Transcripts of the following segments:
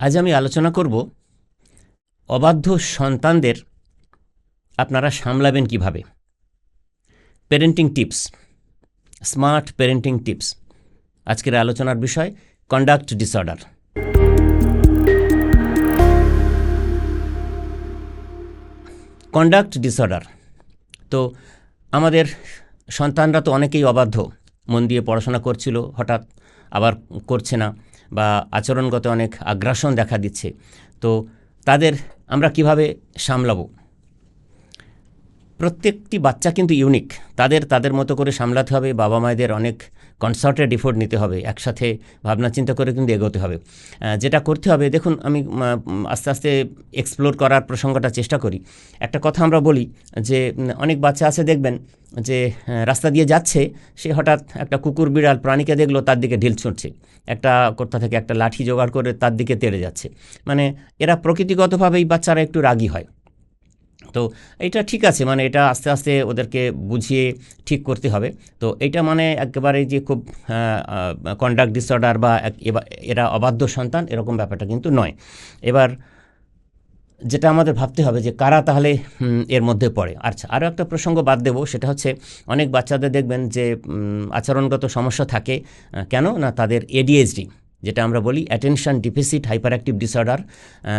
আজ আমি আলোচনা করব, অবাধ্য সন্তানদের আপনারা সামলাবেন কীভাবে? Parenting tips smart parenting tips আজকের আলোচনার বিষয় কন্ডাক্ট ডিসঅর্ডার কন্ডাক্ট ডিসঅর্ডার তো আমাদের সন্তানরা তো অনেকেই অবাধ্য, মন দিয়ে পড়াশোনা করছিল, হঠাৎ আবার করছে না। বা আচরণগত অনেক আগ্রাসন দেখা দিচ্ছে। তো তাদের আমরা কীভাবে সামলাবো? প্রত্যেকটি বাচ্চা কিন্তু ইউনিক তাদের তাদের মতো করে সামলাতে হবে। বাবা মায়েদের অনেক কনসার্টেড এফোর্ট নিতে হবে, একসাথে ভাবনা চিন্তা করে কিন্তু এগোতে হবে। যেটা করতে হবে, দেখুন, আমি আস্তে আস্তে এক্সপ্লোর করার প্রসঙ্গটা চেষ্টা করি। একটা কথা আমরা বলি যে অনেক বাচ্চা আছে দেখবেন যে রাস্তা দিয়ে যাচ্ছে, সে হঠাৎ একটা কুকুর, বিড়াল, প্রাণীকে দেখল, তার দিকে ঢিল ছুঁড়ছে। একটা কোথা থেকে একটা লাঠি জোগাড় করে তার দিকে তেড়ে যাচ্ছে। মানে এরা প্রকৃতিগতভাবেই বাচ্চারা একটু রাগী হয়। তো এটা ঠিক আছে মানে এটা আস্তে আস্তে ওদেরকে বুঝিয়ে ঠিক করতে হবে। তো এটা মানে একেবারে যে খুব কন্ডাক্ট ডিসঅর্ডার বা এরা অবাধ্য সন্তান, এরকম ব্যাপারটা কিন্তু নয়। এবার যেটা আমাদের ভাবতে হবে যে কারা তাহলে এর মধ্যে পড়ে। আচ্ছা আরও একটা প্রসঙ্গ বাদ দেবো, সেটা হচ্ছে অনেক বাচ্চাদের দেখবেন যে আচরণগত সমস্যা থাকে। কেন? না, তাদের এডিএইচডি যেটা আমরা বলি attention deficit hyper active disorder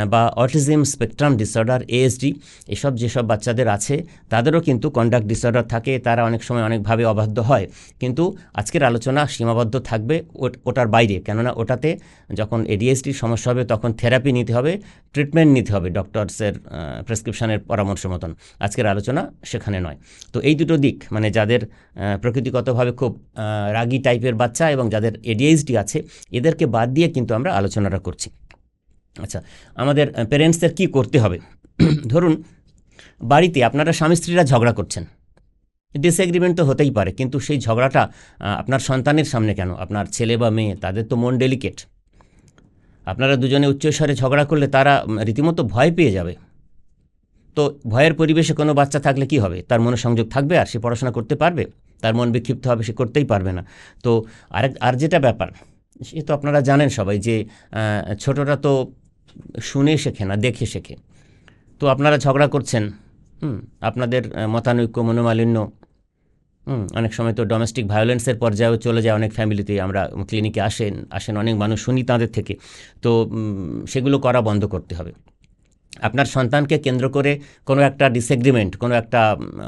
বা অটিজম স্পেকট্রাম ডিসঅর্ডার এএসডি এসব যেসব বাচ্চাদের আছে, তাদেরও কিন্তু কন্ডাক্ট ডিসঅর্ডার থাকে, তারা অনেক সময় অনেকভাবে অবাধ্য হয়। কিন্তু আজকের আলোচনা সীমাবদ্ধ থাকবে ওট- ওটার বাইরে, কেননা ওটাতে যখন এডিএসডির সমস্যা হবে, তখন থেরাপি নিতে হবে ট্রিটমেন্ট নিতে হবে ডক্টরসের প্রেসক্রিপশনের পরামর্শ মতন। আজকের আলোচনা সেখানে নয়। তো এই দুটো দিক মানে যাদের প্রকৃতিগতভাবে খুব রাগী টাইপের বাচ্চা এবং যাদের এডিএইচডি আছে, এদেরকে বাদ দিয়ে কিন্তু আমরা আলোচনাটা করছি। আচ্ছা আমাদের প্যারেন্টসদের কি করতে হবে? ধরুন, বাড়িতে আপনারা স্বামী স্ত্রীরা ঝগড়া করছেন। ডিসএগ্রিমেন্ট তো হতেই পারে, কিন্তু সেই ঝগড়াটা আপনার সন্তানের সামনে কেন? আপনার ছেলে বা মেয়ে, তাদের তো মন ডেলিকেট আপনারা দুজনে উচ্চস্বরে ঝগড়া করলে তারা রীতিমতো ভয় পেয়ে যাবে। তো ভয়ের পরিবেশে কোনো বাচ্চা থাকলে কি হবে? তার মনে সংযোগ থাকবে আর সে পড়াশোনা করতে পারবে? তার মন বিক্ষিপ্ত হবে, সে করতেই পারবে না। তো আরেক, আর যেটা ব্যাপার সে তো আপনারা জানেন সবাই যে ছোটরা তো শুনে শেখে না, দেখে শেখে। তো আপনারা ঝগড়া করছেন, হুম, আপনাদের মতানৈক্য, মনোমালিন্য, হুম, অনেক সময় তো ডোমেস্টিক ভায়োলেন্সের পর্যায়েও চলে যায়, অনেক ফ্যামিলিতে আমরা ক্লিনিকে আসেন আসেন অনেক মানুষ, শুনি তাঁদের থেকে। তো সেগুলো করা বন্ধ করতে হবে। আপনার সন্তানকে কেন্দ্র করে কোনো একটা ডিসএগ্রিমেন্ট কোনো একটা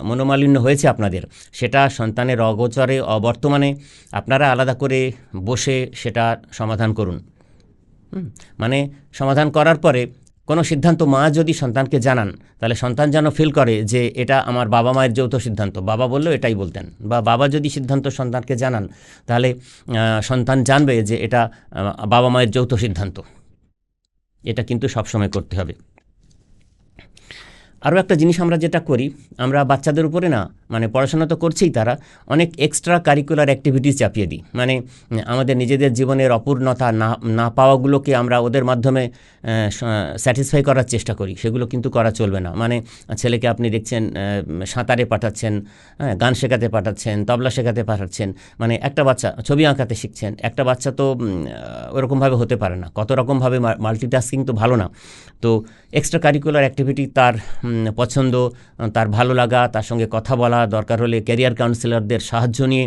মনোমালিন্য হয়েছে আপনাদের, সেটা সন্তানের অগোচরে, অবর্তমানে আপনারা আলাদা করে বসে সেটা সমাধান করুন। মানে সমাধান করার পরে কোনো সিদ্ধান্ত মা যদি সন্তানকে জানান, তাহলে সন্তান যেন ফিল করে যে এটা আমার বাবা মায়ের যৌথ সিদ্ধান্ত। বাবা বললেও এটাই বলতেন। বা বাবা যদি সিদ্ধান্ত সন্তানকে জানান, তাহলে সন্তান জানবে যে এটা বাবা মায়ের যৌথ সিদ্ধান্ত। এটা কিন্তু সবসময় করতে হবে। আরও একটা জিনিস আমরা যেটা করি, আমরা বাচ্চাদের উপরে না মানে পড়াশোনা তো করছেই তারা, অনেক এক্সট্রা কারিকুলার অ্যাক্টিভিটিস চাপিয়ে দিই। মানে আমাদের নিজেদের জীবনের অপূর্ণতা না না পাওয়াগুলোকে আমরা ওদের মাধ্যমে স্যাটিসফাই করার চেষ্টা করি। সেগুলো কিন্তু করা চলবে না। মানে ছেলেকে আপনি দেখছেন সাঁতারে পাঠাচ্ছেন হ্যাঁ গান শেখাতে পাঠাচ্ছেন, তবলা শেখাতে পাঠাচ্ছেন। মানে একটা বাচ্চা ছবি আঁকাতে শিখছেন, একটা বাচ্চা তো ওরকমভাবে হতে পারে না। কত রকমভাবে মাল্টিটাস্কিং তো ভালো না। তো এক্সট্রা কারিকুলার অ্যাক্টিভিটি তার পছন্দ, তার ভালো লাগা, তার সঙ্গে কথা বলা, দরকার হলে ক্যারিয়ার কাউন্সিলরদের সাহায্য নিয়ে,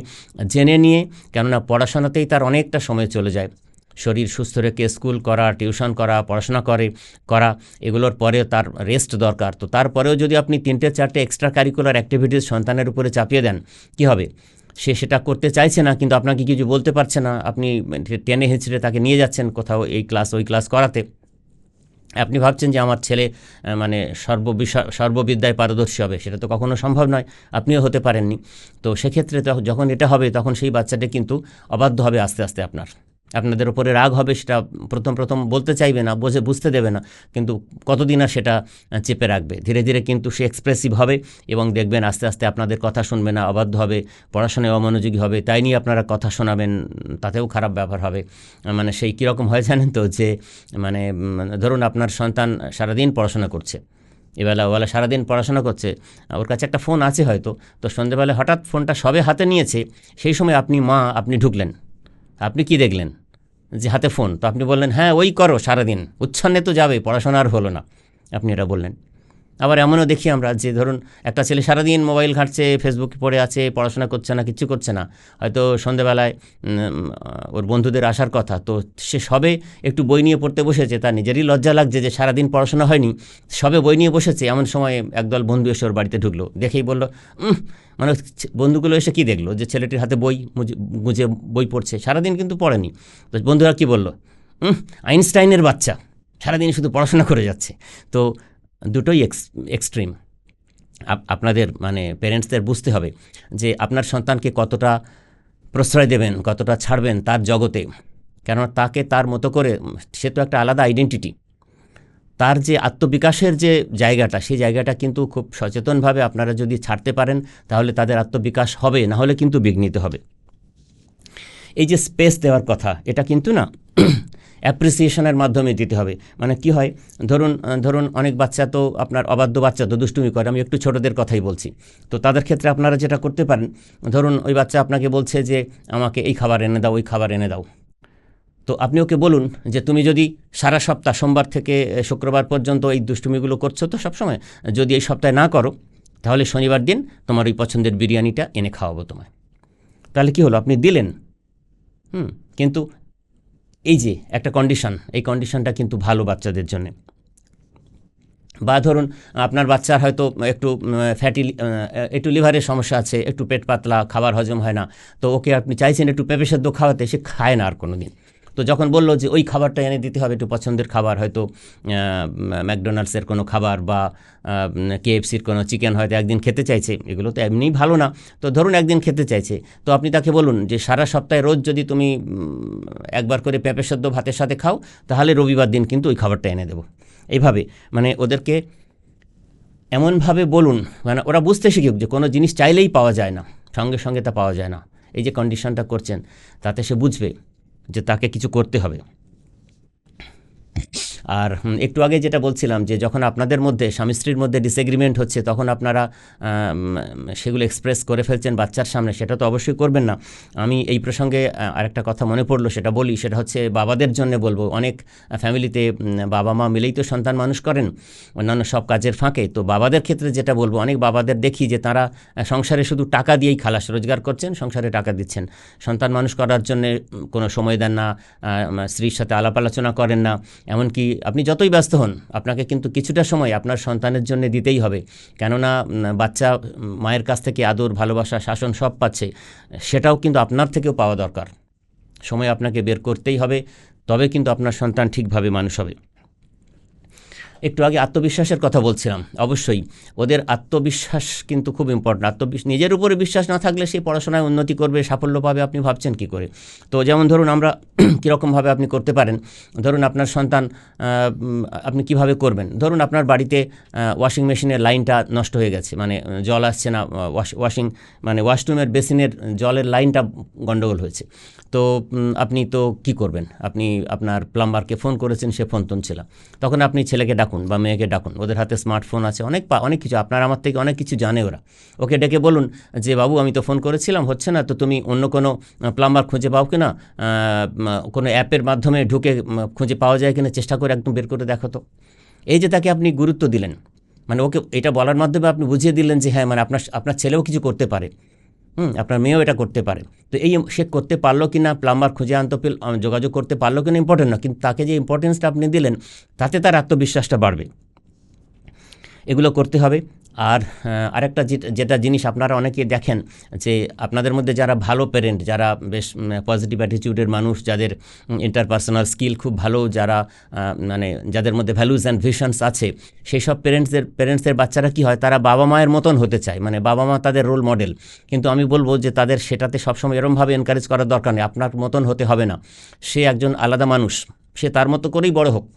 জেনে নিয়ে, কেননা পড়াশোনাতেই তার অনেকটা সময় চলে যায়। শরীর সুস্থ রেখে স্কুল করা টিউশন করা, পড়াশোনা করে, করা, এগুলোর পরে তার রেস্ট দরকার। তো তারপরেও যদি আপনি তিনটে চারটে এক্সট্রা কারিকুলার অ্যাক্টিভিটিস সন্তানের উপরে চাপিয়ে দেন, কি হবে? সে সেটা করতে চাইছে না, কিন্তু আপনাকে কিছু বলতে পারছে না। আপনি টেনে হেঁচড়ে তাকে নিয়ে যাচ্ছেন কোথাও এই ক্লাস ওই ক্লাস করাতে। আপনি ভাবছেন যে আমার ছেলে মানে সর্ববিষয় সর্ববিদ্যায় পারদর্শী হবে, সেটা তো কখনো সম্ভব নয়, আপনিও হতে পারেননি। তো সেক্ষেত্রে যখন এটা হবে, তখন সেই বাচ্চাটা কিন্তু অবাধ্য হবে আস্তে আস্তে আপনার। আপনাদের উপরে রাগ হবে সেটা প্রথম প্রথম বলতে চাইবে না, বোঝে বুঝতে দেবে না, কিন্তু কতদিন আর সেটা চেপে রাখবে? ধীরে ধীরে কিন্তু সে এক্সপ্রেসিভ হবে এবং দেখবেন আস্তে আস্তে আপনাদের কথা শুনবে না, অবাধ্য হবে, পড়াশোনায় অমনোযোগী হবে, তাই নিয়ে আপনারা কথা শোনাবেন, তাতেও খারাপ ব্যাপার হবে। মানে সেই কীরকম হয় জানেন তো যে মানে ধরুন আপনার সন্তান সারাদিন পড়াশোনা করছে, এবেলা ওবেলা সারাদিন পড়াশোনা করছে, ওর কাছে একটা ফোন আছে হয়তো, তো সন্ধ্যেবেলা হঠাৎ ফোনটা সবে হাতে নিয়েছে, সেই সময় আপনি মা, আপনি ঢুকলেন। আপনি কি দেখলেন? যে হাতে ফোন। তো আপনি বললেন হ্যাঁ ওই করো সারাদিন। উচ্ছন্নে তো যাবে, পড়াশোনা আর হলো না। আপনি এটা বললেন। আবার এমনও দেখি আমরা যে ধরুন একটা ছেলে সারাদিন মোবাইল ঘাঁটছে ফেসবুকে পড়ে আছে পড়াশোনা করছে না কিচ্ছু করছে না। হয়তো সন্ধেবেলায় ওর বন্ধুদের আসার কথা। তো সে সবে একটু বই নিয়ে পড়তে বসেছে তার নিজেরই লজ্জা লাগছে যে সারাদিন পড়াশোনা হয়নি। সবে বই নিয়ে বসেছে এমন সময় একদল বন্ধু এসে ওর বাড়িতে ঢুকলো। দেখেই বলল "উম, মানে বন্ধুগুলো এসে কি দেখল? যে ছেলেটির হাতে বই গুজে বই পড়ছে সারাদিন কিন্তু পড়েনি। তো বন্ধুরা কি বলল আইনস্টাইনের বাচ্চা সারাদিন শুধু পড়াশোনা করে যাচ্ছে। তো দুটোই এক্স এক্সট্রিম আপ- আপনাদের মানে প্যারেন্টসদের বুঝতে হবে যে আপনার সন্তানকে কতটা প্রশ্রয় দেবেন, কতটা ছাড়বেন তার জগতে। কেননা তাকে তার মতো করে, সে তো একটা আলাদা আইডেন্টিটি তার যে আত্মবিকাশের যে জায়গাটা, সেই জায়গাটা কিন্তু খুব সচেতনভাবে আপনারা যদি ছাড়তে পারেন, তাহলে তাদের আত্মবিকাশ হবে, না হলে কিন্তু বিঘ্নিত হবে। এই যে স্পেস দেওয়ার কথা, এটা কিন্তু না অ্যাপ্রিসিয়েশনের মাধ্যমে দিতে হবে। মানে কি হয়? ধরুন ধরুন অনেক বাচ্চা তো আপনার অবাধ্য বাচ্চা তো দুষ্টুমি করে, আমি একটু ছোটদের কথাই বলছি। তো তাদের ক্ষেত্রে আপনারা যেটা করতে পারেন, ধরুন ওই বাচ্চা আপনাকে বলছে যে, আমাকে এই খাবার এনে দাও, ওই খাবার এনে দাও। তো আপনি ওকে বলুন যে, তুমি যদি সারা সপ্তাহ, সোমবার থেকে শুক্রবার পর্যন্ত এই দুষ্টুমিগুলো করছ তো সবসময়, যদি এই সপ্তাহে না করো, তাহলে শনিবার দিন তোমার ওই পছন্দের বিরিয়ানিটা এনে খাওয়াবো তোমায়। তাহলে কি হলো? আপনি দিলেন। হুম, কিন্তু এই যে একটা কন্ডিশন এই কন্ডিশনটা কিন্তু ভালো বাচ্চাদের জন্য। বা ধরুন, আপনার বাচ্চার হয়তো একটু ফ্যাটি একটু লিভারের সমস্যা আছে, একটু পেট পাতলা, খাবার হজম হয় না, তো ওকে আপনি চাইছেন একটু পেঁপে সেদ্ধ খাওয়াতে, সে খায় না আর কোনো দিন তো যখন বলল যে ওই খাবারটা এনে দিতে হবে, একটু পছন্দের খাবার, হয়তো ম্যাকডোনাল্ডসের কোনো খাবার বা কেএফসির কোনো চিকেন হয়তো একদিন খেতে চাইছে, এগুলো তো এমনিই ভালো না। তো ধরুন একদিন খেতে চাইছে, তো আপনি তাকে বলুন যে সারা সপ্তাহে রোজ যদি তুমি একবার করে পেঁপে সেদ্ধ ভাতের সাথে খাও, তাহলে রবিবার দিন কিন্তু ওই খাবারটা এনে দেবো। এইভাবে মানে ওদেরকে এমনভাবে বলুন মানে ওরা বুঝতে শিখুক যে কোনো জিনিস চাইলেই পাওয়া যায় না, সঙ্গে সঙ্গে তা পাওয়া যায় না। এই যে কন্ডিশনটা করছেন, তাতে সে বুঝবে। যে তাকে কিছু করতে হবে। আর একটু আগে যেটা বলছিলাম যে যখন আপনাদের মধ্যে, স্বামী স্ত্রীর মধ্যে ডিসএগ্রিমেন্ট হচ্ছে, তখন আপনারা সেগুলো এক্সপ্রেস করে ফেলছেন বাচ্চার সামনে, সেটা তো অবশ্যই করবেন না। আমি এই প্রসঙ্গে আরেকটা কথা মনে পড়ল, সেটা বলি, সেটা হচ্ছে বাবাদের জন্য বলব। অনেক ফ্যামিলিতে বাবা মা মিলেই তো সন্তান মানুষ করেন, অন্যান্য সব কাজের ফাঁকে। তো বাবাদের ক্ষেত্রে যেটা বলব, অনেক বাবাদের দেখি যে তারা সংসারে শুধু টাকা দিয়েই খালাস রোজগার করছেন, সংসারে টাকা দিচ্ছেন। সন্তান মানুষ করার জন্য কোনো সময় দেন না স্ত্রীর সাথে আলাপ আলোচনা করেন না, এমনকি আপনি যতই ব্যস্ত হন, আপনাকে কিন্তু কিছুটা সময় আপনার সন্তানের জন্য দিতেই হবে। কেননা বাচ্চা মায়ের কাছ থেকে আদর, ভালোবাসা, শাসন সব পাচ্ছে, সেটাও কিন্তু আপনার থেকেও পাওয়া দরকার। সময় আপনাকে বের করতেই হবে, তবে কিন্তু আপনার সন্তান ঠিকভাবে মানুষ হবে। একটু আগে আত্মবিশ্বাসের কথা বলছিলাম, অবশ্যই। ওদের আত্মবিশ্বাস কিন্তু খুব ইম্পর্টেন্ট আত্মবিশ্বাস নিজের উপরে বিশ্বাস না থাকলে সে পড়াশোনায় উন্নতি করবে, সাফল্য পাবে, আপনি ভাবছেন কি করে? তো যেমন ধরুন আমরা কীরকমভাবে আপনি করতে পারেন। ধরুন আপনার সন্তান আপনি কীভাবে করবেন? ধরুন আপনার বাড়িতে ওয়াশিং মেশিনের লাইনটা নষ্ট হয়ে গেছে মানে জল আসছে না ওয়াশিং মানে ওয়াশরুমের বেসিনের জলের লাইনটা গন্ডগোল হয়েছে। তো আপনি তো কি করবেন? আপনি আপনার প্লাম্বারকে ফোন করেছেন, সে ফোন তুলছিল তখন আপনি ছেলেকে ডাকুন বা মেয়েকে ডাকুন। ওদের হাতে স্মার্টফোন আছে, অনেক অনেক কিছু। আপনার আমার থেকে অনেক কিছু জানে ওরা। ওকে ডেকে বলুন যে, বাবু, আমি তো ফোন করেছিলাম, হচ্ছে না? তো তুমি অন্য কোনো প্লাম্বার খুঁজে পাও কিনা? কোনো অ্যাপের মাধ্যমে ঢুকে খুঁজে পাওয়া যায় কিনা? চেষ্টা করে একদম বের করে দেখো তো। এই যে তাকে আপনি গুরুত্ব দিলেন মানে ওকে, এটা বলার মাধ্যমে আপনি বুঝিয়ে দিলেন যে হ্যাঁ মানে আপনার আপনার ছেলেও কিছু করতে পারে। হুম, আপনার মেয়েও এটা করতে পারে। তো এই সে করতে পারল কি না প্লাম্বার খুঁজে আনতে যোগাযোগ করতে পারল কি না ইম্পর্টেন্ট না, কিন্তু তাকে যে ইম্পর্টেন্সটা আপনি দিলেন, তাতে তার আত্মবিশ্বাসটা বাড়বে। এগুলো করতে হবে। আর আরেকটা যেটা- জিনিস আপনারা অনেকে দেখেন যে আপনাদের মধ্যে যারা ভালো প্যারেন্ট যারা বেশ পজিটিভ অ্যাটিটিউডের মানুষ, যাদের ইন্টারপার্সোনাল স্কিল খুব ভালো, যারা মানে যাদের মধ্যে ভ্যালুজ অ্যান্ড ভিশনস আছে সেই সব প্যারেন্টসদের প্যারেন্টসদের বাচ্চারা কি হয়? তারা বাবা মায়ের মতন হতে চায় মানে বাবা মা তাদের রোল মডেল কিন্তু আমি বলব যে তাদের সেটাতে সবসময় এরমভাবে এনকারেজ করার দরকার নেই, আপনার মতন হতে হবে না। সে একজন আলাদা মানুষ, সে তার মতো করেই বড় হোক।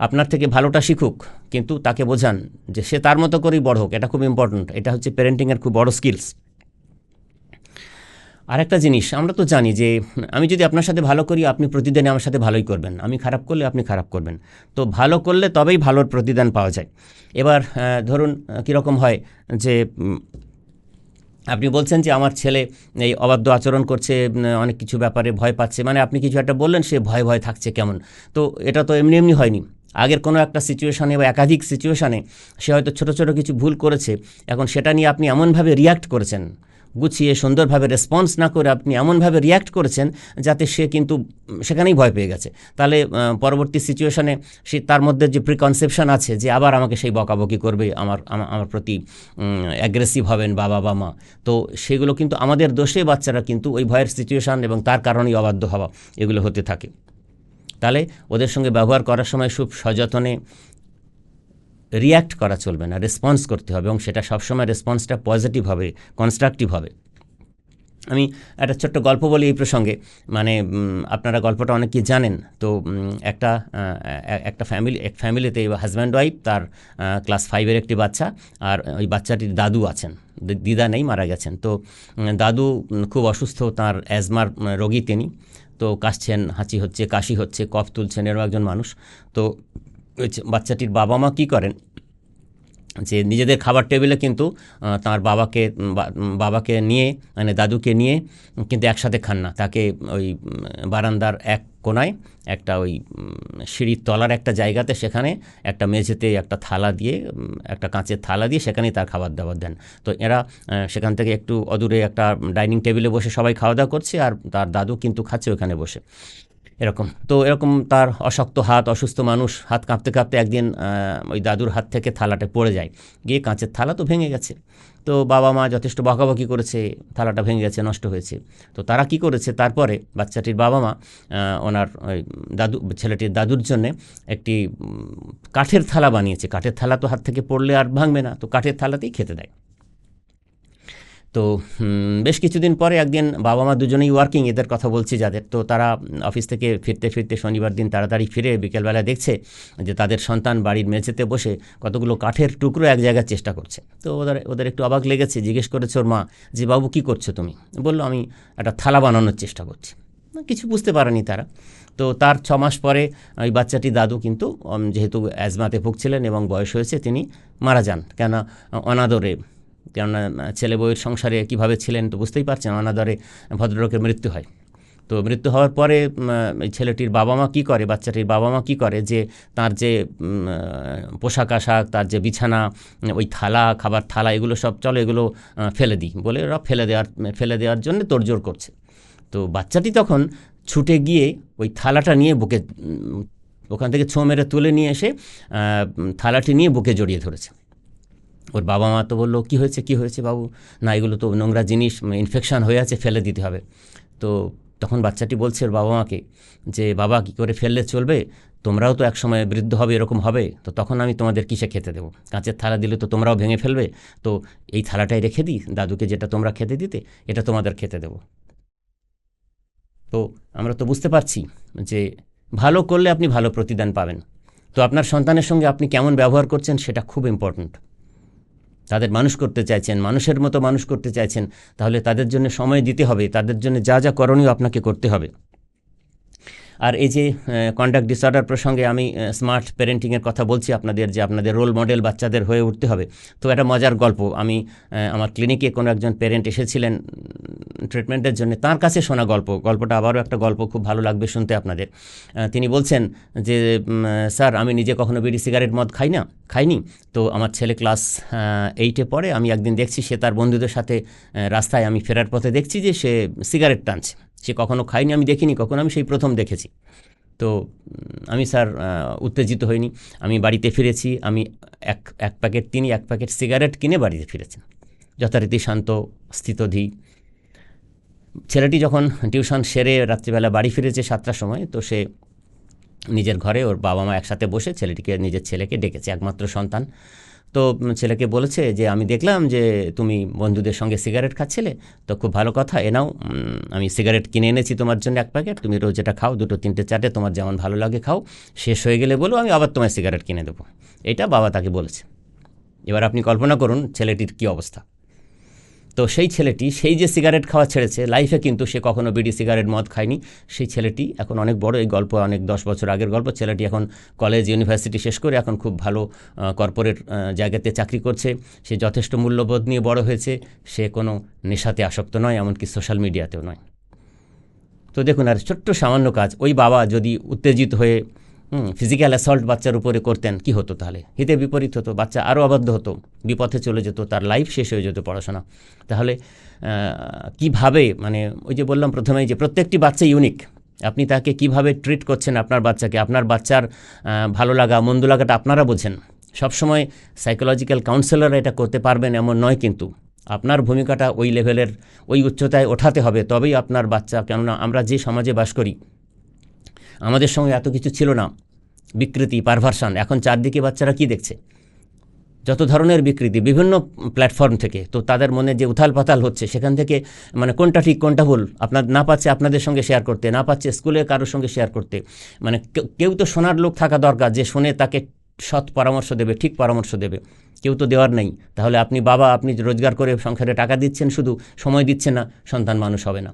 আপনার থেকে ভালোটা শিখুক, কিন্তু তাকে বোঝান যে সে তার মতো করেই বড় হোক। এটা খুব ইম্পর্ট্যান্ট এটা হচ্ছে প্যারেন্টিংয়ের খুব বড় স্কিলস আরেকটা জিনিস, আমরা তো জানি যে আমি যদি আপনার সাথে ভালো করি, আপনি প্রতিদিনে আমার সাথে ভালোই করবেন। আমি খারাপ করলে আপনি খারাপ করবেন। তো ভালো করলে তবেই ভালোর প্রতিদান পাওয়া যায়। এবার ধরুন কীরকম হয় যে আপনি বলছেন যে আমার ছেলে এই অবাধ্য আচরণ করছে অনেক কিছু ব্যাপারে ভয় পাচ্ছে। মানে আপনি কিছু একটা বললেন, সে ভয় ভয় থাকছে কেমন? তো এটা তো এমনি এমনি হয়নি। আগের কোনো একটা সিচুয়েশানে বা একাধিক সিচুয়েশানে সে হয়তো ছোট ছোট কিছু ভুল করেছে, এখন সেটা নিয়ে আপনি এমনভাবে রিয়াক্ট করেছেন, গুছিয়ে সুন্দরভাবে রেসপন্স না করে আপনি এমনভাবে রিয়াক্ট করেছেন যাতে সে কিন্তু সেখানেই ভয় পেয়ে গেছে। তাহলে পরবর্তী সিচুয়েশানে সে তার মধ্যে যে প্রিকনসেপশন আছে যে আবার আমাকে সেই বকাবকি করবে, আমার আমার প্রতি অ্যাগ্রেসিভ হবেন বাবা বা মা, তো সেগুলো কিন্তু আমাদের দোষে বাচ্চারা কিন্তু ওই ভয়ের সিচুয়েশান এবং তার কারণেই অবাধ্য হওয়া এগুলো হতে থাকে। তাহলে ওদের সঙ্গে ব্যবহার করার সময় খুব সযত্নে রিয়্যাক্ট করা চলবে না রেসপন্স করতে হবে এবং সেটা সবসময় রেসপন্সটা পজিটিভ হবে কনস্ট্রাকটিভ হবে। আমি একটা ছোট্ট গল্প বলি এই প্রসঙ্গে মানে আপনারা গল্পটা অনেকেই জানেন, তো একটা একটা ফ্যামিলি এক ফ্যামিলিতে হাজব্যান্ড ওয়াইফ তার ক্লাস ফাইভের একটি বাচ্চা, আর ওই বাচ্চাটির দাদু আছেন দিদা নেই, মারা গেছেন। তো দাদু খুব অসুস্থ, তার অ্যাজমার রোগী তিনি। তো কাশছেন, হাঁচি হচ্ছে, কাশি হচ্ছে, কফ তুলছেন, এরকম একজন মানুষ। তো বাচ্চাটির বাবা মা কী করেন? যে নিজেদের খাবার টেবিলে কিন্তু তার বাবাকে বাবাকে নিয়ে মানে দাদুকে নিয়ে, কিন্তু একসাথে খান না। তাকে ওই বারান্দার এক কোনায়, একটা ওই সিঁড়ির তলার একটা জায়গাতে সেখানে একটা মেঝেতে একটা থালা দিয়ে একটা কাঁচের থালা দিয়ে সেখানেই তার খাবার দাবার দেন। তো এরা সেখান থেকে একটু অদূরে একটা ডাইনিং টেবিলে বসে সবাই খাওয়া দাওয়া করছে আর তার দাদু কিন্তু খাচ্ছে ওখানে বসে। এরকম। তো এরকম তার অশক্ত হাত, অসুস্থ মানুষ, হাত কাঁপতে কাঁপতে একদিন ওই দাদুর হাত থেকে থালাটা পড়ে যায়। গিয়ে কাঁচের থালা তো ভেঙে গেছে। তো বাবা মা যথেষ্ট বকাবকি করেছে, থালাটা ভেঙে গেছে, নষ্ট হয়েছে। তো তারা কি করেছে, তারপরে বাচ্চাটির বাবা মা ওনার ওই দাদু, ছেলেটির দাদুর জন্যে একটি কাঠের থালা বানিয়েছে। কাঠের থালা তো হাত থেকে পড়লে আর ভাঙবে না, তো কাঠের থালাতেই খেতে দেয়। তো বেশ কিছুদিন পরে একদিন বাবা মা দুজনেই ওয়ার্কিং এদের কথা বলছি যাদের। তো তারা অফিস থেকে ফিরতে ফিরতে শনিবার দিন তাড়াতাড়ি ফিরে বিকেলবেলা দেখছে যে তাদের সন্তান বাড়ির মেঝেতে বসে কতগুলো কাঠের টুকরো এক জায়গায় চেষ্টা করছে। তো ওদের ওদের একটু অবাক লেগেছে, জিজ্ঞেস করেছে ওর মা যে, বাবু, কি করছ তুমি? বলল, আমি একটা থালা বানানোর চেষ্টা করছি। কিছু বুঝতে পারেনি তারা। তো তার ছ মাস পরে ওই বাচ্চাটি দাদু কিন্তু যেহেতু অ্যাজমাতে ভুগছিলেন এবং বয়স হয়েছে, তিনি মারা যান। কেন অনাদরে কেননা ছেলে বউয়ের সংসারে কীভাবে ছিলেন তো বুঝতেই পারছেন, অনাদরে ভদ্রলোকের মৃত্যু হয়। তো মৃত্যু হওয়ার পরে ছেলেটির বাবা মা কী করে, বাচ্চাটির বাবা মা কী করে যে তার যে পোশাক আশাক, তার যে বিছানা ওই থালা, খাবার থালা, এগুলো সব চলো এগুলো ফেলে দিই বলে ওরা ফেলে দেওয়ার ফেলে দেওয়ার জন্য তোড়জোড় করছে। তো বাচ্চাটি তখন ছুটে গিয়ে ওই থালাটা নিয়ে বুকে ওখান থেকে ছো মেরে তুলে নিয়ে এসে থালাটি নিয়ে বুকে জড়িয়ে ধরেছে। ওর বাবা মা তো বলল, কী হয়েছে কী হয়েছে বাবু? না, এগুলো তো নোংরা জিনিস ইনফেকশান হয়ে আছে, ফেলে দিতে হবে। তো তখন বাচ্চাটি বলছে ওর বাবা মাকে যে, বাবা, কী করে ফেললে চলবে? তোমরাও তো একসময় বৃদ্ধ হবে, এরকম হবে। তো তখন আমি তোমাদের কিসে খেতে দেবো? কাঁচের থালা দিলে তো তোমরাও ভেঙে ফেলবে। তো এই থালাটাই রেখে দিই, দাদুকে যেটা তোমরা খেতে দিতে, এটা তোমাদের খেতে দেবো। তো আমরা তো বুঝতে পারছি যে, ভালো করলে আপনি ভালো প্রতিদান পাবেন। তো আপনার সন্তানের সঙ্গে আপনি কেমন ব্যবহার করছেন, সেটা খুব ইম্পর্ট্যান্ট তাদের মানুষ করতে চাইছেন, মানুষের মতো মানুষ করতে চাইছেন, তাহলে তাদের জন্য সময় দিতে হবে, তাদের জন্য যা যা করণীয় আপনাকে করতে হবে। আর এই যে কন্ডাক্ট ডিসঅর্ডার প্রসঙ্গে আমি স্মার্ট প্যারেন্টিংয়ের কথা বলছি আপনাদের যে আপনাদের রোল মডেল বাচ্চাদের হয়ে উঠতে হবে। তো একটা মজার গল্প। আমি আমার ক্লিনিকে কোনো একজন প্যারেন্ট এসেছিলেন ট্রিটমেন্টের জন্য। তার কাছে শোনা গল্প। গল্পটা আবারও একটা গল্প, খুব ভালো লাগবে শুনতে আপনাদের। তিনি বলছেন যে স্যার, আমি নিজে কখনো বিড়ি সিগারেট মদ খাই না, খাইনি। তো আমার ছেলে ক্লাস এইটে পড়ে। আমি একদিন দেখছি সে তার বন্ধুদের সাথে রাস্তায় আমি ফেরার পথে দেখছি যে সে সিগারেট টানছে। সে কখনো খায়নি, আমি দেখিনি, কখনো, আমি সেই প্রথম দেখেছি। তো আমি স্যার উত্তেজিত হইনি। আমি বাড়িতে ফিরেছি, আমি এক এক প্যাকেট, তিনি এক প্যাকেট সিগারেট কিনে বাড়িতে ফিরেছেন। যথারীতি শান্ত স্থিতধী ছেলেটি যখন টিউশন সেরে রাত্রিবেলা বাড়ি ফিরেছে সাতটার সময়, তো সে নিজের ঘরে, ওর বাবা মা একসাথে বসে ছেলেটিকে, নিজের ছেলেকে ডেকেছে, একমাত্র সন্তান। তো ছেলেকে বলেছে যে, আমি দেখলাম যে তুমি বন্ধুদের সঙ্গে সিগারেট খাচ্ছিলে, তো খুব ভালো কথা এনাও নাও আমি সিগারেট কিনে এনেছি তোমার জন্য এক প্যাকেট, তুমি রোজ এটা খাও, দুটো, তিনটে, চারটে, তোমার যেমন ভালো লাগে খাও, শেষ হয়ে গেলে বলো, আমি আবার তোমায় সিগারেট কিনে দেবো। এটা বাবা তাকে বলেছে। এবার আপনি কল্পনা করুন ছেলেটির কী অবস্থা। তো সেই ছেলেটি সেই যে সিগারেট খাওয়া ছেড়েছে লাইফে কিন্তু সে কখনো বিড়ি, সিগারেট, মদ খায়নি। সেই ছেলেটি এখন অনেক বড়, এই গল্প অনেক দশ বছর আগের গল্প। ছেলেটি এখন কলেজ ইউনিভার্সিটি শেষ করে এখন খুব ভালো কর্পোরেট জায়গাতে চাকরি করছে। সে যথেষ্ট মূল্যবোধ নিয়ে বড় হয়েছে। সে কোনো নেশাতে আসক্ত নয়, এমনকি সোশ্যাল মিডিয়াতেও নয়। তো দেখুন, আর ছোট্ট সামান্য কাজ, ওই বাবা যদি উত্তেজিত হয়ে ফিজিক্যাল অ্যাসল্ট বাচ্চার উপরে করতেন, কি হতো তাহলে? হিতে বিপরীত হতো, বাচ্চা আরও আবদ্ধ হতো, বিপথে চলে যেত, তার লাইফ শেষ হয়ে যেত পড়াশোনা। তাহলে কীভাবে মানে ওই যে বললাম প্রথমেই যে প্রত্যেকটি বাচ্চা ইউনিক আপনি তাকে কীভাবে ট্রিট করছেন আপনার বাচ্চাকে? আপনার বাচ্চার ভালো লাগা, মন্দ লাগাটা আপনারা বোঝেন। সবসময় সাইকোলজিক্যাল কাউন্সেলররা এটা করতে পারবেন এমন নয় কিন্তু। আপনার ভূমিকাটা ওই লেভেলের ওই উচ্চতায় ওঠাতে হবে, তবেই আপনার বাচ্চা, কেননা আমরা যে সমাজে বাস করি আমাদের সঙ্গে এত কিছু ছিল না। বিকৃতি পারভার্সান এখন চারদিকে বাচ্চারা কি দেখছে? যত ধরনের বিকৃতি, বিভিন্ন প্ল্যাটফর্ম থেকে, তো তাদের মনে যে উথাল পাতাল হচ্ছে, সেখান থেকে মানে কোনটা ঠিক, কোনটা ভুল, আপনার না পাচ্ছে আপনাদের সঙ্গে শেয়ার করতে, না পাচ্ছে স্কুলে কারোর সঙ্গে শেয়ার করতে। মানে কেউ তো শোনার লোক থাকা দরকার যে শুনে তাকে সৎ পরামর্শ দেবে, ঠিক পরামর্শ দেবে। কেউ তো দেওয়ার নেই। তাহলে আপনি বাবা, আপনি রোজগার করে সংসারে টাকা দিচ্ছেন শুধু, সময় দিচ্ছেন না, সন্তান মানুষ হবে না।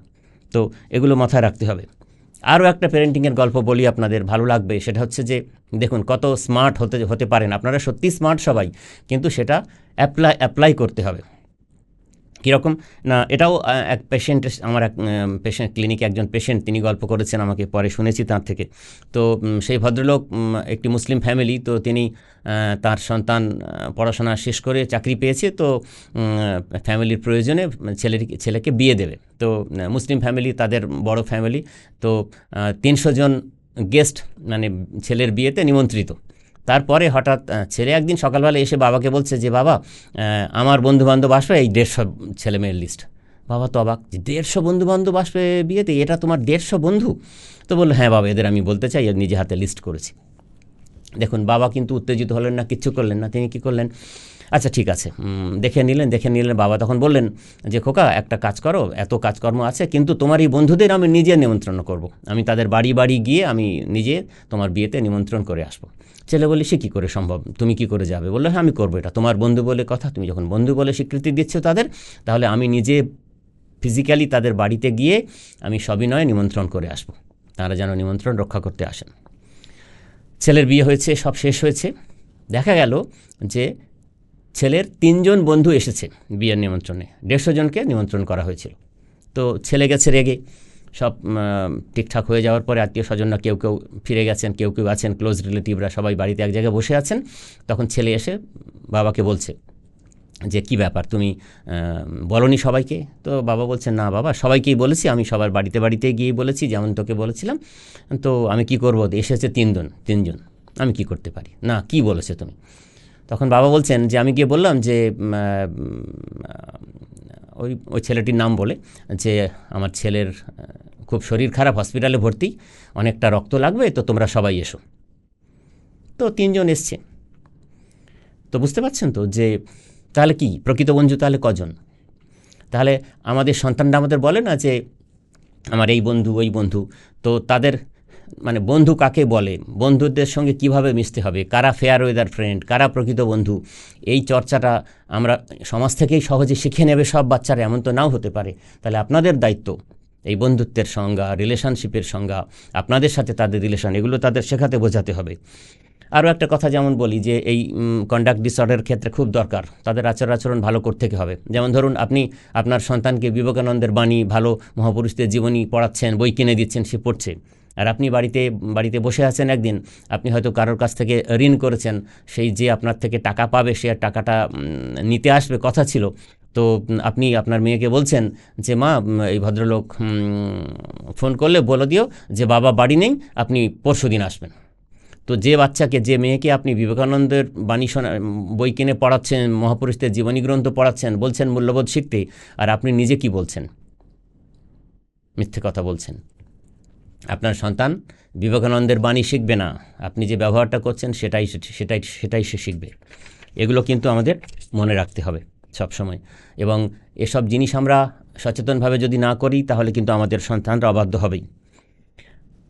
তো এগুলো মাথায় রাখতে হবে। আরও একটা প্যারেন্টিংয়ের গল্প বলি আপনাদের, ভালো লাগবে। সেটা হচ্ছে যে, দেখুন কত স্মার্ট হতে হতে পারেন। আপনারা সত্যি স্মার্ট সবাই, কিন্তু সেটা অ্যাপ্লাই অ্যাপ্লাই করতে হবে। কীরকম? না, এটাও এক পেশেন্ট আমার এক পেশেন্ট ক্লিনিকে একজন পেশেন্ট তিনি গল্প করেছেন আমাকে, পরে শুনেছি তার থেকে। তো সেই ভদ্রলোক একটি মুসলিম ফ্যামিলি তো তিনি তার সন্তান পড়াশোনা শেষ করে চাকরি পেয়েছে, তো ফ্যামিলির প্রয়োজনে ছেলের ছেলেকে বিয়ে দেবে। তো মুসলিম ফ্যামিলি তাদের বড় ফ্যামিলি তো তিনশো জন গেস্ট মানে ছেলের বিয়েতে নিমন্ত্রিত। তারপরে হঠাৎ ছেলে একদিন সকালবেলা এসে বাবাকে বলছে যে, বাবা আমার বন্ধুবান্ধব আসবে, এই দেড়শো ছেলে মেয়ের লিস্ট বাবা তো অবাক, যে দেড়শো বন্ধু বান্ধব আসবে বিয়েতে? এটা তোমার দেড়শো বন্ধু? তো বলল হ্যাঁ বাবা, এদের আমি বলতে চাই নিজে হাতে লিস্ট করেছি। দেখুন, বাবা কিন্তু উত্তেজিত হলেন না, কিচ্ছু করলেন না, তিনি কী করলেন? আচ্ছা ঠিক আছে দেখে নিলেন দেখে নিলেন। বাবা তখন বললেন যে, খোকা, একটা কাজ করো, এত কাজকর্ম আছে, কিন্তু তোমার এই বন্ধুদের আমি নিজে নিমন্ত্রণ করব। আমি তাদের বাড়ি বাড়ি গিয়ে আমি নিজে তোমার বিয়েতে নিমন্ত্রণ করে আসব। ছেলে বলে, সে কী করে সম্ভব? তুমি কি করে যাবে? বলল হ্যাঁ আমি করব এটা। তোমার বন্ধু বলে কথা, তুমি যখন বন্ধু বলে স্বীকৃতি দিচ্ছ তাদের, তাহলে আমি নিজে ফিজিক্যালি তাদের বাড়িতে গিয়ে আমি সবিনয়ে নিমন্ত্রণ করে আসব। তারা যেন নিমন্ত্রণ রক্ষা করতে আসেন। ছেলের বিয়ে হয়েছে, সব শেষ হয়েছে। দেখা গেল যে ছেলের তিনজন বন্ধু এসেছে বিয়ের নিমন্ত্রণে। দেড়শো জনকে নিমন্ত্রণ করা হয়েছিল। তো ছেলে গেছে রেগে। সব ঠিকঠাক হয়ে যাওয়ার পরে আত্মীয় স্বজনরা কেউ কেউ ফিরে গেছেন, কেউ কেউ আছেন ক্লোজ রিলেটিভরা সবাই বাড়িতে এক জায়গায় বসে আছেন। তখন ছেলে এসে বাবাকে বলছে যে, কি ব্যাপার? তুমি বলনি সবাইকে? তো বাবা বলছেন না বাবা, সবাইকেই বলেছি। আমি সবার বাড়িতে বাড়িতে গিয়ে বলেছি, যেমন তোকে বলেছিলাম। তো আমি কি করব? এসেছে তিনজন তিনজন। আমি কি করতে পারি? না, কি বলেছে তুমি? তখন বাবা বলছেন যে, আমি গিয়ে বললাম যে ওই ওই ছেলেটির নাম বলে যে, আমার ছেলের খুব শরীর খারাপ, হসপিটালে ভর্তি, অনেকটা রক্ত লাগবে, তো তোমরা সবাই এসো। তো তিনজন এসছে। তো বুঝতে পারছেন তো যে, তাহলে কি, প্রকৃত বন্ধু তাহলে কজন? তাহলে আমাদের সন্তানরা আমাদের বলে না যে, আমার এই বন্ধু, ওই বন্ধু। তো তাদের মানে বন্ধু কাকে বলে? বন্ধুদের সঙ্গে কীভাবে মিশতে হবে? কারা ফেয়ার ওয়েদার ফ্রেন্ড কারা প্রকৃত বন্ধু? এই চর্চাটা আমরা সমাজ থেকেই সহজে শিখে নেবে সব বাচ্চারা, এমন তো নাও হতে পারে। তাহলে আপনাদের দায়িত্ব এই বন্ধুত্বের সংজ্ঞা রিলেশনশিপের সংজ্ঞা, আপনাদের সাথে তাদের রিলেশন এগুলো তাদের শেখাতে, বোঝাতে হবে। আরও একটা কথা যেমন বলি যে এই কন্ডাক্ট ডিসঅর্ডারের ক্ষেত্রে খুব দরকার। তাদের আচার আচরণ ভালো করতে হবে। যেমন ধরুন, আপনি আপনার সন্তানকে বিবেকানন্দের বাণী, ভালো মহাপুরুষদের জীবনী পড়াচ্ছেন, বই কিনে দিচ্ছেন, সে পড়ছে। আর আপনি বাড়িতে বাড়িতে বসে আছেন একদিন, আপনি হয়তো কারোর কাছ থেকে ঋণ করেছেন, সেই যে আপনার থেকে টাকা পাবে, সে আর টাকাটা নিতে আসবে কথা ছিল। তো আপনি আপনার মেয়েকে বলছেন যে, মা এই ভদ্রলোক ফোন করলে বলে দিও যে, বাবা বাড়ি নেই, আপনি পরশু দিন আসবেন। তো যে বাচ্চাকে, যে মেয়েকে আপনি বিবেকানন্দের বাণী শোনা বই কিনে পড়াচ্ছেন, মহাপুরুষদের জীবনী গ্রন্থ পড়াচ্ছেন, বলছেন মূল্যবোধ শিখতে, আর আপনি নিজে কি বলছেন? মিথ্যে কথা বলছেন। আপনার সন্তান বিবেকানন্দের বাণী শিখবে না। আপনি যে ব্যবহারটা করছেন, সেটাই সেটাই সেটাই সে শিখবে। এগুলো কিন্তু আমাদের মনে রাখতে হবে সবসময়। এবং এসব জিনিস আমরা সচেতনভাবে যদি না করি, তাহলে কিন্তু আমাদের সন্তানরা অবাধ্য হবেই।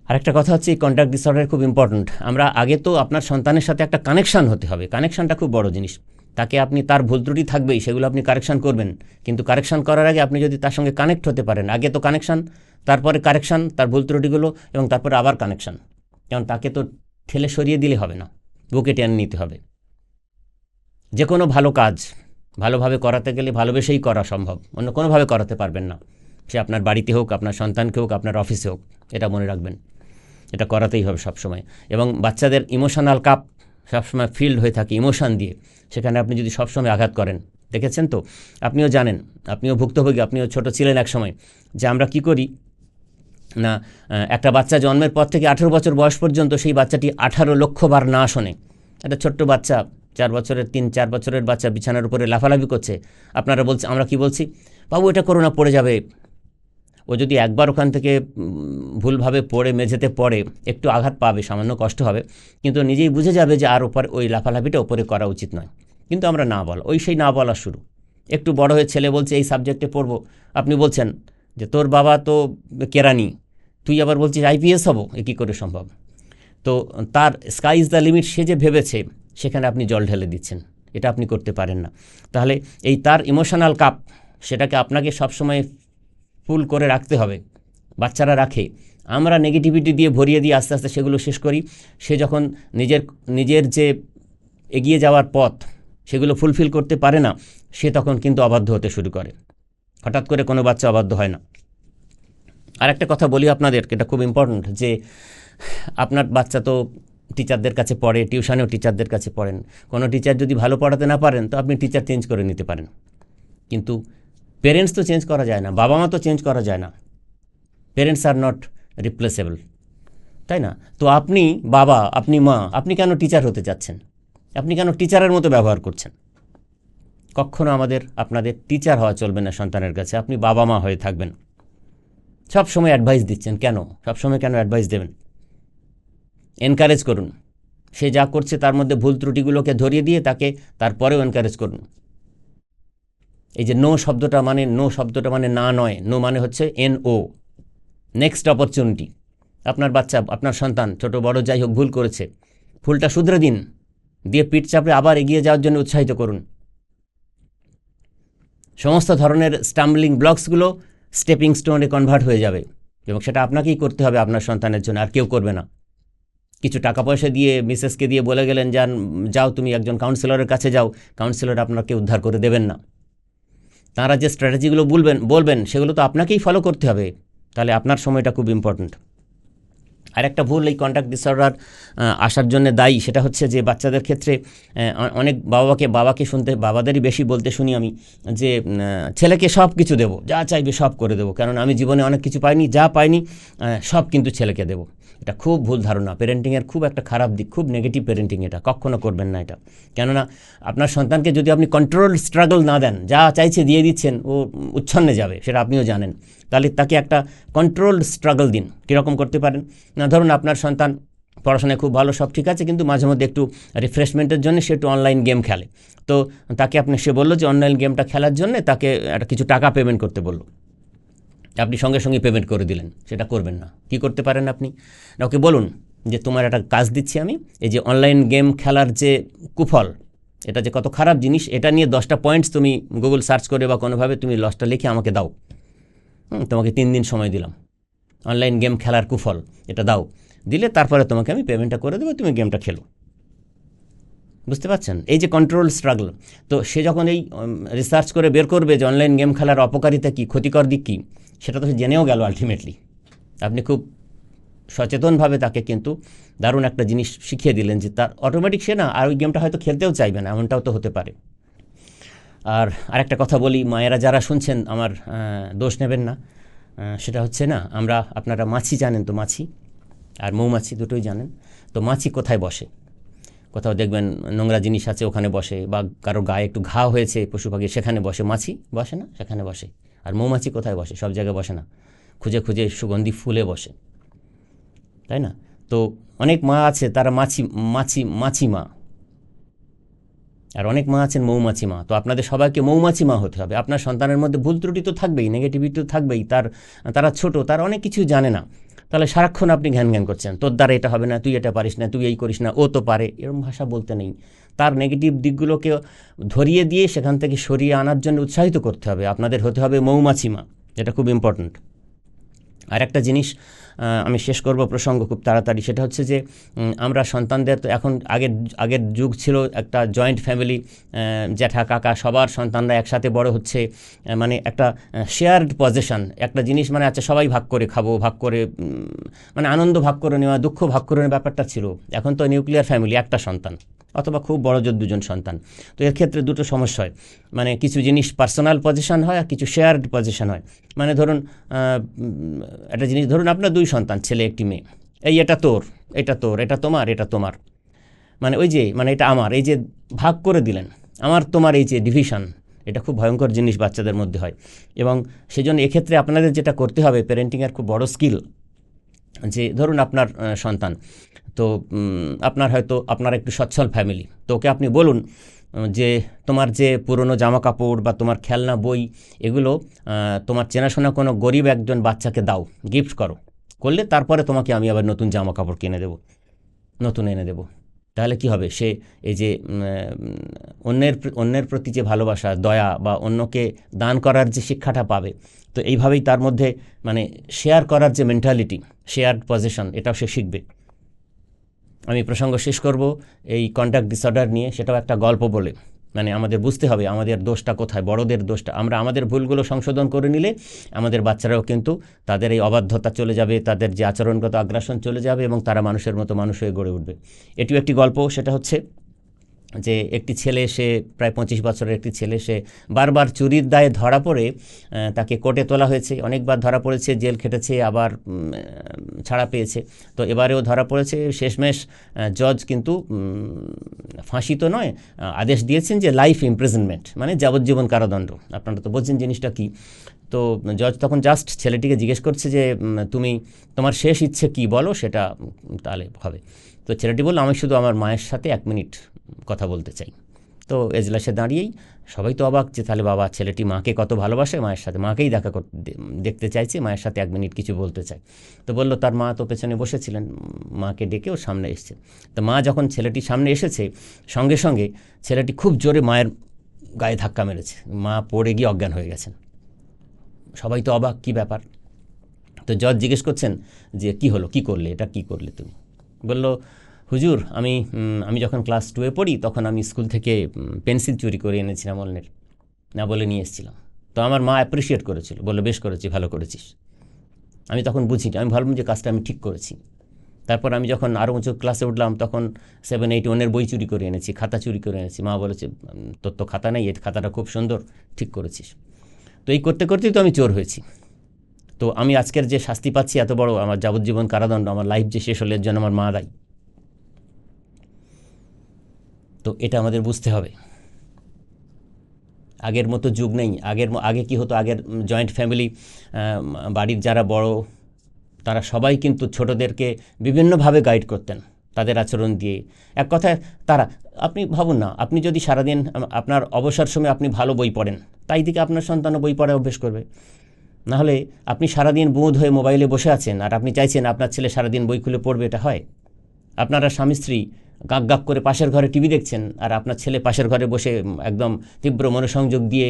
আরেকটা কথা হচ্ছে এই কন্ট্যাক্ট ডিসঅর্ডার খুব ইম্পর্ট্যান্ট আমরা আগে তো আপনার সন্তানের সাথে একটা কানেকশান হতে হবে। কানেকশানটা খুব বড় জিনিস। তাকে আপনি তার ভুল ত্রুটি থাকবেই, সেগুলো আপনি কারেকশান করবেন। কিন্তু কারেকশান করার আগে আপনি যদি তার সঙ্গে কানেক্ট হতে পারেন, আগে তো কানেকশান তারপরে কারেকশান তার ভুল ত্রুটিগুলো এবং তারপরে আবার কানেকশান কারণ তাকে তো ঠেলে সরিয়ে দিলে হবে না, বুকে টেনে নিতে হবে। যে কোনো ভালো কাজ, ভালোভাবে করাতে গেলে ভালোবেসেই করা সম্ভব, অন্য কোনোভাবে করাতে পারবেন না। সে আপনার বাড়িতে হোক, আপনার সন্তানকে হোক, আপনার অফিসে হোক, এটা মনে রাখবেন। এটা করাতেই হবে সবসময়। এবং বাচ্চাদের ইমোশনাল কাপ সবসময় ফিল্ড হয়ে থাকে ইমোশান দিয়ে। সেখানে আপনি যদি সবসময় আঘাত করেন, দেখেছেন তো? আপনিও জানেন, আপনিও ভুক্তভোগী, আপনিও ছোট ছিলেন এক সময় যে আমরা কি করি? না একটা বাচ্চা জন্মের পর থেকে আঠেরো বছর বয়স পর্যন্ত সেই বাচ্চাটি আঠারো লক্ষ বার না শোনে। একটা ছোট্ট বাচ্চা, চার বছরের তিন, চার বছরের বাচ্চা বিছানার উপরে লাফালাফি করছে। আপনারা বলছে, আমরা কি বলছি? বাবু, এটা করোনা পড়ে যাবে ও যদি একবার ওখান থেকে ভুলভাবে পড়ে, মেঝেতে পড়ে, একটু আঘাত পাবে, সামান্য কষ্ট হবে। কিন্তু নিজেই বুঝে যাবে যে আর ওপর ওই লাফালাফিটা ওপরে করা উচিত নয়। কিন্তু আমরা না বলা, ওই সেই না বলা শুরু। একটু বড় হয়ে ছেলে বলছে, এই সাবজেক্টে পড়ব। আপনি বলছেন যে, তোর বাবা তো কেরানি, তুই আবার বলছিস আইপিএস হব? এ কী করে সম্ভব? তো তার স্কাই ইজ দ্য লিমিট সে যে ভেবেছে, সেখানে আপনি জল ঢেলে দিচ্ছেন। এটা আপনি করতে পারেন না। তাহলে এই তার ইমোশনাল কাপ সেটাকে আপনাকে সবসময় ফুল করে রাখতে হবে। বাচ্চারা রাখে। আমরা নেগেটিভিটি দিয়ে ভরিয়ে দিয়ে আস্তে আস্তে সেগুলো শেষ করি। সে যখন নিজের নিজের যে এগিয়ে যাওয়ার পথ, সেগুলো ফুলফিল করতে পারে না, সে তখন কিন্তু অবাধ্য হতে শুরু করে। হঠাৎ করে কোনো বাচ্চা অবাধ্য হয় না। আর একটা কথা বলি আপনাদের এটা খুব ইম্পর্ট্যান্ট যে আপনার বাচ্চা তো টিচারদের কাছে পড়ে টিউশনেও টিচারদের কাছে পড়েন। কোনো টিচার যদি ভালো পড়াতে না পারেন, তো আপনি টিচার চেঞ্জ করে নিতে পারেন। কিন্তু পেরেন্টস তো চেঞ্জ করা যায় না, বাবা মা তো চেঞ্জ করা যায় না। পেরেন্টস আর নট রিপ্লেসেবল তাই না? তো আপনি বাবা, আপনি মা, আপনি কেন টিচার হতে চাচ্ছেন আপনি কেন টিচারের মতো ব্যবহার করছেন? কখনও আমাদের, আপনাদের টিচার হওয়া চলবে না সন্তানের কাছে, আপনি বাবা মা হয়ে থাকবেন। সব সময় অ্যাডভাইস দিচ্ছেন, কেন? সব সময় কেন অ্যাডভাইস দেবেন? এনকারেজ করুন। সে যা করছে তার মধ্যে ভুল ত্রুটিগুলোকে ধরিয়ে দিয়ে তাকে তারপরেও এনকারেজ করুন। এই যে নো শব্দটা মানে নো শব্দটা মানে না নয়। নো মানে হচ্ছে এন ও নেক্সট অপরচুনিটি আপনার বাচ্চা, আপনার সন্তান, ছোট, বড়, যাই হোক, ভুল করেছে। ভুলটা শুধরে দিন। দিয়ে পিঠ চাপড়ে আবার এগিয়ে যাওয়ার জন্য উৎসাহিত করুন। সমস্ত ধরনের স্টাম্বলিং ব্লকসগুলো স্টেপিং স্টোনে কনভার্ট হয়ে যাবে। এবং সেটা আপনাকেই করতে হবে আপনার সন্তানের জন্য, আর কেউ করবে না। কিছু টাকা পয়সা দিয়ে মিসেসকে দিয়ে বলে গেলেন, যান, যাও, তুমি একজন কাউন্সিলরের কাছে যাও। কাউন্সিলর আপনাকে উদ্ধার করে দেবেন না। তাঁরা যে স্ট্র্যাটেজিগুলো বলবেন বলবেন, সেগুলো তো আপনাকেই ফলো করতে হবে। তাহলে আপনার সময়টা খুব ইম্পর্ট্যান্ট আর একটা ভুল এই কন্ট্যাক্ট ডিসঅর্ডার আসার জন্য দায়ী, সেটা হচ্ছে যে বাচ্চাদের ক্ষেত্রে অনেক বাবাকে বাবাকে শুনতে, বাবাদেরই বেশি বলতে শুনি আমি, যে ছেলেকে সব কিছু দেবো, যা চাইবে সব করে দেবো। কারণ আমি জীবনে অনেক কিছু পাইনি, যা পাইনি সব কিন্তু ছেলেকে দেবো। এটা খুব ভুল ধারণা। প্যারেন্টিংয়ের খুব একটা খারাপ দিক, খুব নেগেটিভ প্যারেন্টিং এটা। কখনও করবেন না এটা। কেননা, আপনার সন্তানকে যদি আপনি কন্ট্রোল স্ট্রাগল না দেন, যা চাইছে দিয়ে দিচ্ছেন, ও উচ্ছন্নে যাবে, সেটা আপনিও জানেন। তাহলে তাকে একটা কন্ট্রোল স্ট্রাগল দিন। কীরকম করতে পারেন? না, ধরুন আপনার সন্তান পড়াশোনায় খুব ভালো, সব ঠিক আছে, কিন্তু মাঝে মধ্যে একটু রিফ্রেশমেন্টের জন্য সে একটু অনলাইন গেম খেলে। তো তাকে আপনি, সে বলল যে অনলাইন গেমটা খেলার জন্য তাকে একটা কিছু টাকা পেমেন্ট করতে বলল। আপনি সঙ্গে সঙ্গে পেমেন্ট করে দিলেন, সেটা করবেন না। কি করতে পারেন আপনি? না, ওকে বলুন যে তোমার একটা কাজ দিচ্ছি আমি, এই যে অনলাইন গেম খেলার যে কুফল, এটা যে কত খারাপ জিনিস, এটা নিয়ে দশটা পয়েন্টস তুমি গুগল সার্চ করে বা কোনোভাবে তুমি লসটা লিখে আমাকে দাও। তোমাকে তিন দিন সময় দিলাম। অনলাইন গেম খেলার কুফল, এটা দাও। দিলে তারপরে তোমাকে আমি পেমেন্টটা করে দেবো, তুমি গেমটা খেলো। বুঝতে পারছেন? এই যে কন্ট্রোল স্ট্রাগল তো সে যখন এই রিসার্চ করে বের করবে যে অনলাইন গেম খেলার অপকারিতা কী, ক্ষতিকর দিক কী সেটা তো সে জেনেও গেল আলটিমেটলি আপনি খুব সচেতনভাবে তাকে কিন্তু দারুণ একটা জিনিস শিখিয়ে দিলেন যে তার অটোমেটিক সে না, আর ওই গেমটা হয়তো খেলতেও চাইবে না, এমনটাও তো হতে পারে। আর আরেকটা কথা বলি, মায়েরা যারা শুনছেন, আমার দোষ নেবেন না। সেটা হচ্ছে না, আমরা আপনারা মাছি জানেন তো মাছি, আর মৌমাছি দুটোই জানেন। তো মাছি কোথায় বসে? কোথাও দেখবেন নোংরা জিনিস আছে, ওখানে বসে, বা কারও গায়ে একটু ঘা হয়েছে, পশু পাখি সেখানে বসে। মাছি বসে না? সেখানে বসে। আর মৌমাছি কোথায় বসে? সব জায়গায় বসে না। খুঁজে খুঁজে সুগন্ধি ফুলে বসে। তাই না? তো অনেক মা আছে, তারা মাছি মাছি মাছি মা আর অনেক মা আছেন মৌমাছি মা তো আপনাদের সবাইকে মৌমাছি মা হতে হবে। আপনার সন্তানের মধ্যে ভুল ত্রুটি তো থাকবেই নেগেটিভিটি তো থাকবেই। তার, তারা ছোট, তার অনেক কিছু জানে না। তাহলে সারাক্ষণ আপনি ঘ্যান ঘ্যান করছেন। তোর দ্বারা এটা হবে না, তুই এটা পারিস না, তুই এই করিস না, ও তো পারে। এরকম ভাষা বলতে নেই। তার নেগেটিভ দিকগুলোকে ধরিয়ে দিয়ে সেখান থেকে সরিয়ে আনার জন্য উৎসাহিত করতে হবে। আপনাদের হতে হবে মৌমাছিমা এটা খুব ইম্পর্ট্যান্ট আর একটা জিনিস আমি শেষ করব প্রসঙ্গ খুব তাড়াতাড়ি। সেটা হচ্ছে যে আমরা সন্তানদের তো এখন আগের আগের যুগ ছিল একটা জয়েন্ট ফ্যামিলি জ্যাঠা, কাকা, সবার সন্তানরা একসাথে বড় হচ্ছে মানে একটা শেয়ার্ড পজিশন একটা জিনিস মানে আচ্ছা সবাই ভাগ করে খাব, ভাগ করে মানে আনন্দ ভাগ করে নেওয়া, দুঃখ ভাগ করে নেওয়ার ব্যাপারটা ছিল। এখন তো নিউক্লিয়ার ফ্যামিলি একটা সন্তান, অথবা খুব বড় জোর দুজন সন্তান। তো এর ক্ষেত্রে দুটো সমস্যা হয়। মানে কিছু জিনিস পার্সোনাল পজিশন হয় আর কিছু শেয়ার্ড পজিশন হয়। মানে ধরুন একটা জিনিস, ধরুন আপনার দুই সন্তান, ছেলে একটি মেয়ে। এই এটা তোর এটা তোর, এটা তোমার এটা তোমার। মানে ওই যে মানে এটা আমার, এই যে ভাগ করে দিলেন, আমার তোমার এই যে ডিভিশন এটা খুব ভয়ঙ্কর জিনিস বাচ্চাদের মধ্যে হয়। এবং সেজন্য এক্ষেত্রে আপনাদের যেটা করতে হবে প্যারেন্টিংয়ের খুব বড় স্কিল যে ধরুন আপনার সন্তান, তো আপনার হয়তো, আপনার একটু সচ্ছল ফ্যামিলি তো ওকে আপনি বলুন যে তোমার যে পুরনো জামা কাপড় বা তোমার খেলনা, বই, এগুলো তোমার চেনাশোনা কোনো গরিব একজন বাচ্চাকে দাও গিফট করো। করলে তারপরে তোমাকে আমি আবার নতুন জামা কাপড় কিনে দেবো, নতুন এনে দেবো। তাহলে কি হবে? সে, এই যে অন্যের অন্যের প্রতি যে ভালোবাসা, দয়া বা অন্যকে দান করার যে শিক্ষাটা পাবে, তো এইভাবেই তার মধ্যে মানে শেয়ার করার যে মেন্টালিটি শেয়ার পজিশন এটাও সে শিখবে। আমি প্রসঙ্গ শেষ করব এই কন্ট্যাক্ট ডিসঅর্ডার নিয়ে, সেটাও একটা গল্প বলে। মানে আমাদের বুঝতে হবে আমাদের দোষটা কোথায়, বড়দের দোষটা। আমরা আমাদের ভুলগুলো সংশোধন করে নিলে আমাদের বাচ্চারাও কিন্তু তাদের এই অবাধ্যতা চলে যাবে, তাদের যে আচরণগত আগ্রাসন চলে যাবে এবং তারা মানুষের মতো মানুষ হয়ে গড়ে উঠবে। এটিও একটি গল্প, সেটা হচ্ছে যে একটি ছেলে সে প্রায় পঁচিশ বছরের একটি ছেলে, সে বারবার চুরির দায়ে ধরা পড়ে তাকে কোর্টে তোলা হয়েছে। অনেকবার ধরা পড়েছে, জেল খেটেছে, আবার ছাড়া পেয়েছে। তো এবারেও ধরা পড়েছে। শেষমেশ জজ কিন্তু ফাঁসি তো নয় আদেশ দিয়েছেন যে লাইফ ইমপ্রিজনমেন্ট মানে যাবজ্জীবন কারাদণ্ড। আপনারা তো বলছেন জিনিসটা কি? তো জজ তখন জাস্ট ছেলেটিকে জিজ্ঞেস করছে যে তুমি তোমার শেষ ইচ্ছে কি বলো? সেটা তাহলে হবে। তো ছেলেটি বলল, আমি শুধু আমার মায়ের সাথে এক মিনিট কথা বলতে চাই। তো এজলাসে দাঁড়িয়েই সবাই তো অবাক যে তাহলে বাবা ছেলেটি মাকে কত ভালোবাসে, মায়ের সাথে মাকেই দেখা করতে দেখতে চাইছে, মায়ের সাথে এক মিনিট কিছু বলতে চায়। তো বলল, তার মা তো পেছনে বসেছিলেন, মাকে ডেকে ও সামনে এসছে। তো মা যখন ছেলেটি সামনে এসেছে, সঙ্গে সঙ্গে ছেলেটি খুব জোরে মায়ের গায়ে ধাক্কা মেরেছে। মা পড়ে গিয়ে অজ্ঞান হয়ে গেছেন। সবাই তো অবাক, কী ব্যাপার? তো জজ জিজ্ঞেস করছেন যে, কি হলো? কি করলে? এটা কি করলে তুমি? বলল হুজুর, আমি আমি যখন ক্লাস টুয়ে পড়ি, তখন আমি স্কুল থেকে পেন্সিল চুরি করে এনেছিলাম অন্যের, না বলে নিয়ে এসেছিলাম। তো আমার মা অ্যাপ্রিসিয়েট করেছিল, বলল, বেশ করেছি, ভালো করেছিস। আমি তখন বুঝিনি, আমি ভাবলাম যে কাজটা আমি ঠিক করেছি। তারপর আমি যখন আরও উঁচু ক্লাসে উঠলাম, তখন সেভেন এইট ওয়ানের বই চুরি করে এনেছি, খাতা চুরি করে এনেছি। মা বলেছে তোর তো খাতা নেই, এই খাতাটা খুব সুন্দর, ঠিক করেছিস। তো এই করতে করতেই তো আমি চোর হয়েছি। তো আমি আজকের যে শাস্তি পাচ্ছি এত বড়, আমার যাবজ্জীবন কারাদণ্ড, আমার লাইফ যে শেষ হলে জন্য আমার মা দায়ী। তো এটা আমাদের বুঝতে হবে। আগের মতো যুগ নেই। আগের আগে কি হতো? আগের জয়েন্ট ফ্যামিলি বাড়ির যারা বড়, তারা সবাই কিন্তু ছোটদেরকে বিভিন্নভাবে গাইড করতেন তাদের আচরণ দিয়ে। এক কথায়, তারা, আপনি ভাবুন না, আপনি যদি সারাদিন আপনার অবসর সময় আপনি ভালো বই পড়েন, তাই দিকে আপনার সন্তানও বই পড়া অভ্যেস করবে। নাহলে আপনি সারাদিন বোধ হয়ে মোবাইলে বসে আছেন, আর আপনি চাইছেন আপনার ছেলে সারাদিন বই খুলে পড়বে, এটা হয়। আপনারা স্বামী স্ত্রী গাক গাক করে পাশের ঘরে টিভি দেখছেন, আর আপনার ছেলে পাশের ঘরে বসে একদম তীব্র মনোসংযোগ দিয়ে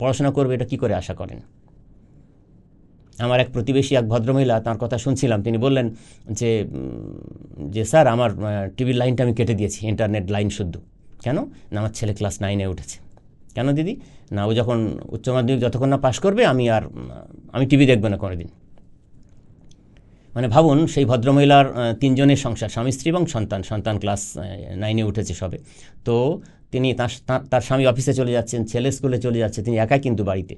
পড়াশোনা করবে, এটা কি করে আশা করেন? আমার এক প্রতিবেশী, এক ভদ্রমহিলা, তার কথা শুনছিলাম, তিনি বললেন যে যে স্যার, আমার টিভির লাইনটা আমি কেটে দিয়েছি, ইন্টারনেট লাইন শুদ্ধ। কেন? না, আমার ছেলে ক্লাস নাইনে উঠেছে। কেন দিদি? না, ও যখন উচ্চ মাধ্যমিক যতক্ষণ না পাশ করবে, আমি আর আমি টিভি দেখব না কোনোদিন। মানে ভাবুন, সেই ভদ্রমহিলার তিনজনের সংসার, স্বামী স্ত্রী এবং সন্তান সন্তান ক্লাস নাইনে উঠেছে সবে। তো তিনি তার, তার- স্বামী অফিসে চলে যাচ্ছেন, ছেলে স্কুলে চলে যাচ্ছে, তিনি একাই কিন্তু বাড়িতে।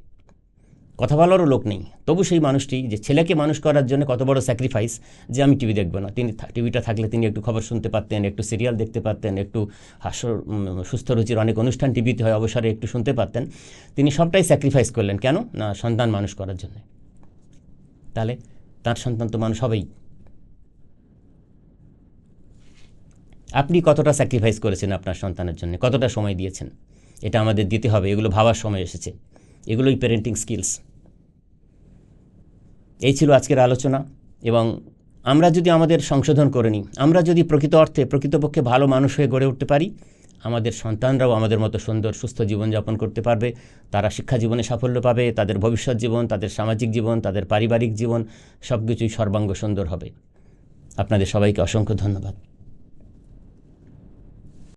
কথা বলারও লোক নেই। তবু সেই মানুষটি, যে ছেলেকে মানুষ করার জন্য কত বড় স্যাক্রিফাইস যে আমি টিভি দেখব না। তিনি টিভিটা থাকলে তিনি একটু খবর শুনতে পারতেন, একটু সিরিয়াল দেখতে পারতেন, একটু হাস্য সুস্থ রুচির অনেক অনুষ্ঠান টিভিতে হয়, অবসরে একটু শুনতে পারতেন। তিনি সবটাই স্যাক্রিফাইস করলেন। কেন? না, সন্তান মানুষ করার জন্য। তাহলে তার সন্তান তো মানুষ হবেই। আপনি কতটা স্যাক্রিফাইস করেছেন আপনার সন্তানের জন্য? কতটা সময় দিয়েছেন? এটা আমাদের দিতে হবে, এগুলো ভাবার সময় এসেছে। এগুলোই প্যারেন্টিং স্কিলস এই ছিল আজকের আলোচনা এবং আমরা যদি আমাদের সংশোধন করে নিই, আমরা যদি প্রকৃত অর্থে, প্রকৃতপক্ষে ভালো মানুষ হয়ে গড়ে উঠতে পারি আমাদের সন্তানরাও আমাদের মতো সুন্দর, সুস্থ জীবনযাপন করতে পারবে। তারা শিক্ষা জীবনে সাফল্য পাবে, তাদের ভবিষ্যৎ জীবন, তাদের সামাজিক জীবন, তাদের পারিবারিক জীবন সব কিছুই সর্বাঙ্গ সুন্দর হবে। আপনাদের সবাইকে অসংখ্য ধন্যবাদ।